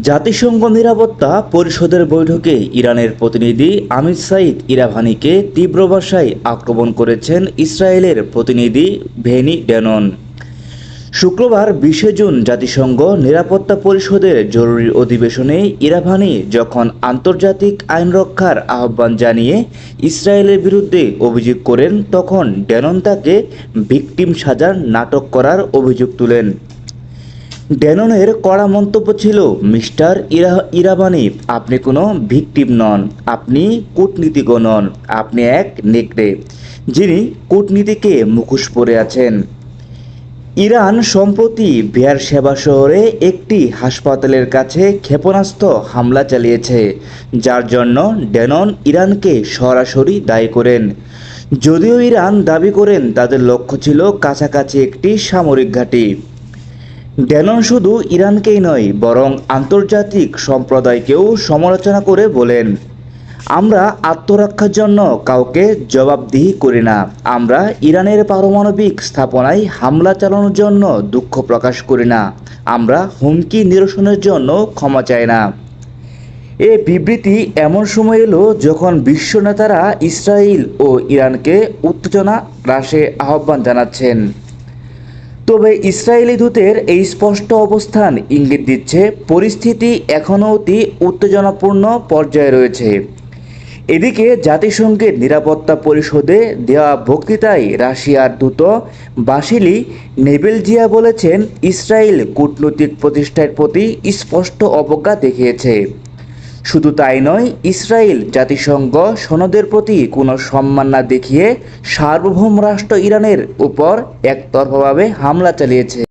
জাতিসংঘ নিরাপত্তা পরিষদের বৈঠকে ইরানের প্রতিনিধি আমির সাইদ ইরাভানিকে তীব্র ভাষায় আক্রমণ করেছেন ইসরায়েলের প্রতিনিধি ভেনি ডেনন। শুক্রবার বিশে জুন জাতিসংঘ নিরাপত্তা পরিষদের জরুরি অধিবেশনে ইরাভানি যখন আন্তর্জাতিক আইন রক্ষার আহ্বান জানিয়ে ইসরায়েলের বিরুদ্ধে অভিযোগ করেন, তখন ডেনন তাকে ভিকটিম সাজার নাটক করার অভিযোগ তুলেন। ড্যাননের কড়া মন্তব্য ছিল, মিস্টার ইরা, ইরাবানি, আপনি কোনো ভিকটিম নন, আপনি কূটনীতিজ্ঞ নন, আপনি এক নেকড়ে, যিনি কূটনীতিকে মুখোশ পরে আছেন। ইরান সম্প্রতি বিহার সেবা শহরে একটি হাসপাতালের কাছে ক্ষেপণাস্ত্র হামলা চালিয়েছে, যার জন্য ড্যানন ইরানকে সরাসরি দায়ী করেন। যদিও ইরান দাবি করেন, তাদের লক্ষ্য ছিল কাছাকাছি একটি সামরিক ঘাঁটি। ড্যানন শুধু ইরানকেই নয়, বরং আন্তর্জাতিক সম্প্রদায়কেও সমালোচনা করে বলেন, আমরা আত্মরক্ষার জন্য কাউকে জবাবদিহি করি না। আমরা ইরানের পারমাণবিক স্থাপনায় হামলা চালানোর জন্য দুঃখ প্রকাশ করি না। আমরা হুমকি নিরসনের জন্য ক্ষমা চাই না। এ বিবৃতি এমন সময় এলো যখন বিশ্ব নেতারা ইসরায়েল ও ইরানকে উত্তেজনা হ্রাসে আহ্বান জানাচ্ছেন। তবে ইসরায়েলি দূতের এই স্পষ্ট অবস্থান ইঙ্গিত দিচ্ছে, পরিস্থিতি এখনও অতি উত্তেজনাপূর্ণ পর্যায়ে রয়েছে। এদিকে জাতিসংঘের নিরাপত্তা পরিষদে দেওয়া বক্তৃতায় রাশিয়ার দূত বাসিলি নেবেলজিয়া বলেছেন, ইসরায়েল কূটনৈতিক প্রতিষ্ঠার প্রতি স্পষ্ট অবজ্ঞা দেখিয়েছে। শুধু তাই নয়, ইসরায়েল জাতিসংঘ সনদের প্রতি কোনো সম্মান না দেখিয়ে সার্বভৌম রাষ্ট্র ইরানের উপর একতরফাভাবে হামলা চালিয়েছে।